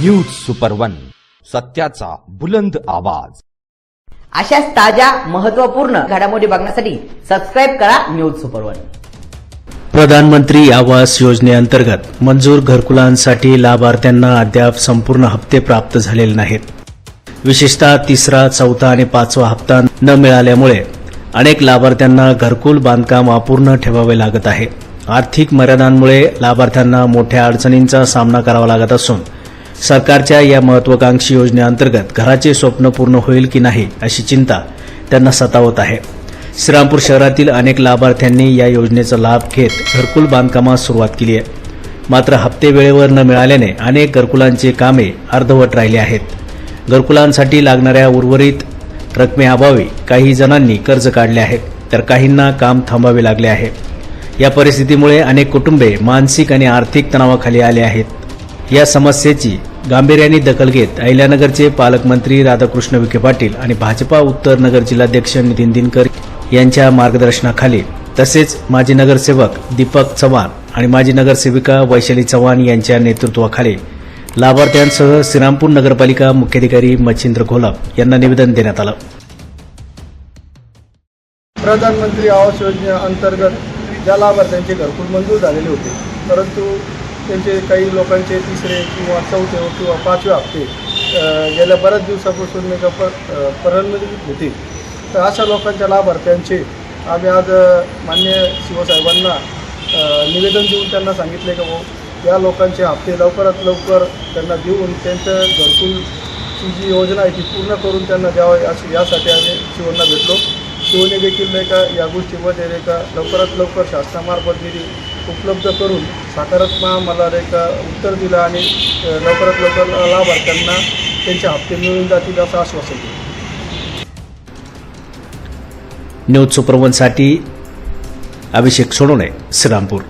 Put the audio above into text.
News super one सत्याचा बुलंद आवाज. अशाच ताज्या महत्त्वपूर्ण घडामोडी बघण्यासाठी सबस्क्राईब करा न्यूज सुपर वन प्रधानमंत्री आवास योजनेअंतर्गत मंजूर घरकुलांसाठी लाभार्थ्यांना अद्याप संपूर्ण हप्ते प्राप्त झालेले नाहीत. विशेषतः तिसरा चौथा आणि पाचवा हप्ता न मिळाल्यामुळे अनेक लाभार्थ्यांना घरकुल बांधकाम अपूर्ण ठेवावे लागत आहे. आर्थिक मर्यादांमुळे लाभार्थ्यांना मोठ्या अडचणींचा सामना करावा लागत असून सरकारच्या या महत्वाकांक्षी योजनेअंतर्गत घराचे स्वप्न पूर्ण होईल की नाही अशी चिंता त्यांना सतावत आहे. श्रीरामपूर शहरातील अनेक लाभार्थ्यांनी या योजनेचा लाभ घेत घरकुल बांधकामास सुरुवात केली आहे. मात्र हप्ते वेळेवर न मिळाल्याने अनेक घरकुलांचे कामे अर्धवट राहिले आहेत. घरकुलांसाठी लागणाऱ्या उर्वरित रकमेअभावी काही जणांनी कर्ज काढले आहेत तर काहींना काम थांबावे लागले आहे. या परिस्थितीमुळे अनेक कुटुंबे मानसिक आणि आर्थिक तणावाखाली आले आहेत. या समस्येची गांभीर्याने दखल घेत अहिल्यानगरचे पालकमंत्री राधाकृष्ण विखे पाटील आणि भाजपा उत्तर नगर जिल्हाध्यक्ष नितीन दिनकर यांच्या मार्गदर्शनाखाली तसेच माजी नगरसेवक दीपक चव्हाण आणि माजी नगरसेविका वैशाली चव्हाण यांच्या नेतृत्वाखाली लाभार्थ्यांसह श्रीरामपूर नगरपालिका मुख्याधिकारी मच्छिंद्र घोलप यांना निवेदन देण्यात आलं. प्रधानमंत्री आवास योजनेअंतर्गत ज्या लाभार्थ्यांचे घरकुल मंजूर झालेले होते परंतु त्यांचे काही लोकांचे तिसरे किंवा चौथे किंवा पाचवे हप्ते गेल्या बऱ्याच दिवसापासून मेगा प प्रलंबित होते. तर अशा लोकांच्या लाभार्थ्यांचे आम्ही आज मान्य शिवसाहेबांना निवेदन देऊन त्यांना सांगितले का भाऊ या लोकांचे हप्ते लवकरात लवकर त्यांना देऊन त्यांचं घरकुलची जी योजना आहे ती पूर्ण करून त्यांना द्यावं अशी यासाठी आम्ही शिवणला भेटलो. शिवने देखील नाही का या गोष्टीमध्ये नाही का लवकरात लवकर शासनामार्फत दिली. उपलब्ध करून सकारात्मक मला एक उत्तर दिलं आणि लवकरात लवकर लाभार्थ्यांना त्यांचे हप्ते मिळून जातील असं आश्वासन दिलं. न्यूज सुपरवनसाठी अभिषेक सोनवणे श्रीरामपूर.